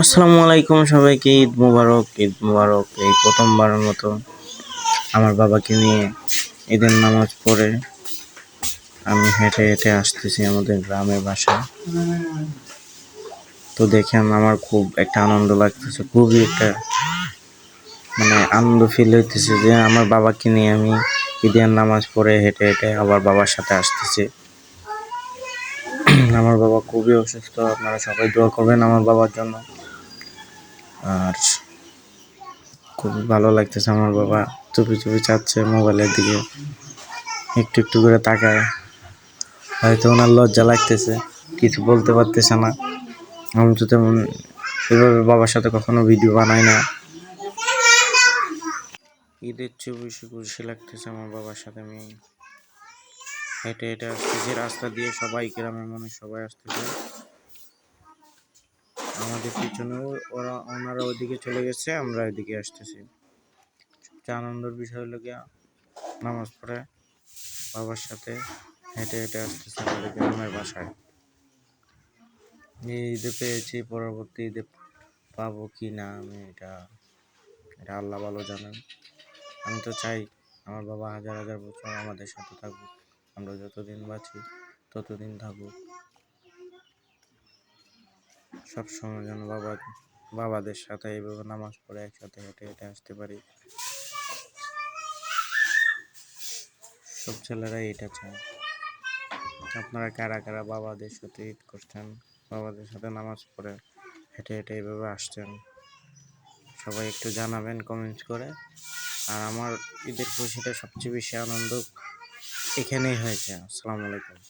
আসসালামু আলাইকুম সবাইকে, ঈদ মুবারক ঈদ মুবারক, এই প্রথমবারের মতো আমার বাবাকে নিয়ে ঈদের নামাজ পড়ে। আমি হেঁটে হেঁটে আসতেছি আমাদের গ্রামের বাসায়। তো দেখেন আমার খুব একটা আনন্দ লাগতেছে, খুবই একটা মানে আনন্দ ফিল হইতেছে যে আমার বাবাকে নিয়ে আমি ঈদের নামাজ পড়ে হেঁটে হেঁটে আবার বাবার সাথে আসতেছি। আমার বাবা খুবই অসুস্থ, আপনারা সবাই দোয়া করবেন আমার বাবার জন্য। আর খুবই ভালো লাগতেছে আমার বাবা চুপি চুপি চাচ্ছে মোবাইলের দিকে। একটু একটু করে তাকায়। হয়তো ওনার লজ্জা লাগতেছে, কিছু বলতে পারতেছে না। আমি তো তেমন এভাবে বাবার সাথে কখনো ভিডিও বানাই না। ঈদের চেয়ে খুশি লাগতেছে আমার বাবার সাথে আমি। হেঁটে হেঁটে আসতেছি, রাস্তা দিয়ে সবাই, গ্রামের মানুষ সবাই আসতেছে। আমাদের পিছনেও ওরা, ওনারা ওইদিকে চলে গেছে, আমরা এদিকে আসতেছি। সবচেয়ে আনন্দের বিষয় হলো গিয়া নামাজ পড়ে, বাবার সাথে হেঁটে হেঁটে আসতেছে আমাদের গ্রামের বাসায়। এই ঈদে পেয়েছি, পরবর্তী ঈদে পাবো কি না আমি এটা এটা আল্লাহ ভালো জানেন। আমি তো চাই আমার বাবা হাজার হাজার বছর আমাদের সাথে থাকুক, আমরা যতদিন বাঁচি ততদিন থাকুক। সবসময় যেন বাবা, বাবাদের সাথে এইভাবে নামাজ পড়ে একসাথে হেঁটে হেঁটে আসতে পারি। সব ছেলেরাই এটা চায়। আপনারা কারা কারা বাবাদের সাথে ঈদ করছেন বাবাদের সাথে নামাজ পড়ে হেঁটে হেঁটে এইভাবে আসছেন সবাই একটু জানাবেন কমেন্টস করে। আর আমার ঈদের খুশিটা সবচেয়ে বেশি আনন্দ এখানেই হয়েছে। আসসালামু আলাইকুম।